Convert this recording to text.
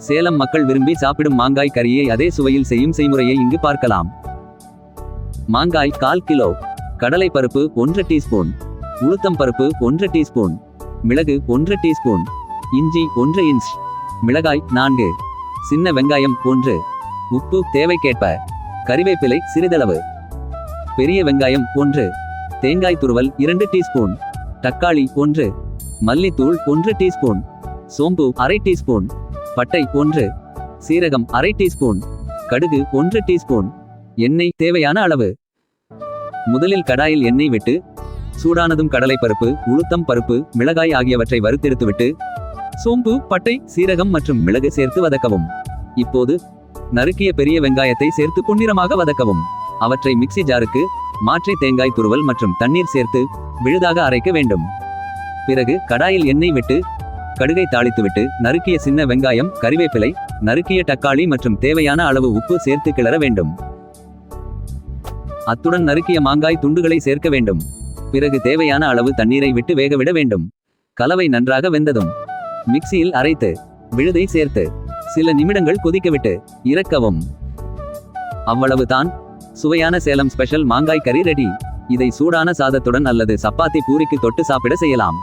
சேலம் மக்கள் விரும்பி சாப்பிடும் மாங்காய் கறியை அதே சுவையில் செய்யும் செய்முறையை இங்கு பார்க்கலாம். மாங்காய் கால் கிலோ. கடலை பருப்பு ஒன்று டீஸ்பூன். உளுத்தம் பருப்பு ஒன்று டீஸ்பூன். மிளகு ஒன்று டீஸ்பூன். இஞ்சி ஒன்று இன்ச். மிளகாய் நான்கு. சின்ன வெங்காயம் ஒன்று. உப்பு தேவைக்கேற்ப. கறிவேப்பிலை சிறிதளவு. பெரிய வெங்காயம் ஒன்று. தேங்காய் துருவல் இரண்டு டீஸ்பூன். தக்காளி ஒன்று. மல்லித்தூள் ஒன்று டீஸ்பூன். சோம்பு அரை டீஸ்பூன். பட்டை ஒன்று சீரகம் அரை டீஸ்பூன் கடுகு ஒன்று டீஸ்பூன் எண்ணெய் தேவையான அளவு. முதலில் கடாயில் எண்ணெய் விட்டு சூடானதும் கடலை பருப்பு உளுத்தம் பருப்பு மிளகாய் ஆகியவற்றை வறுத்தெடுத்துவிட்டு சோம்பு பட்டை சீரகம் மற்றும் மிளகு சேர்த்து வதக்கவும். இப்போது நறுக்கிய பெரிய வெங்காயத்தை சேர்த்து பொன்னிறமாக வதக்கவும். அவற்றை மிக்ஸி ஜாருக்கு மாற்றி தேங்காய் துருவல் மற்றும் தண்ணீர் சேர்த்து விழுதாக அரைக்க வேண்டும். பிறகு கடாயில் எண்ணெய் விட்டு கடுகை தாளித்துவிட்டு நறுக்கிய சின்ன வெங்காயம் கறிவேப்பிலை நறுக்கிய தக்காளி மற்றும் தேவையான அளவு உப்பு சேர்த்து கிளற வேண்டும். அத்துடன் நறுக்கிய மாங்காய் துண்டுகளை சேர்க்க வேண்டும். பிறகு தேவையான அளவு தண்ணீரை விட்டு வேகவிட வேண்டும். கலவை நன்றாக வெந்ததும். மிக்சியில் அரைத்து விழுதை சேர்த்து சில நிமிடங்கள் கொதிக்கவிட்டு இறக்கவும். அவ்வளவுதான் சுவையான சேலம் ஸ்பெஷல் மாங்காய் கறி ரெடி. இதை சூடான சாதத்துடன் அல்லது சப்பாத்தி பூரிக்கு தொட்டு சாப்பிட செய்யலாம்.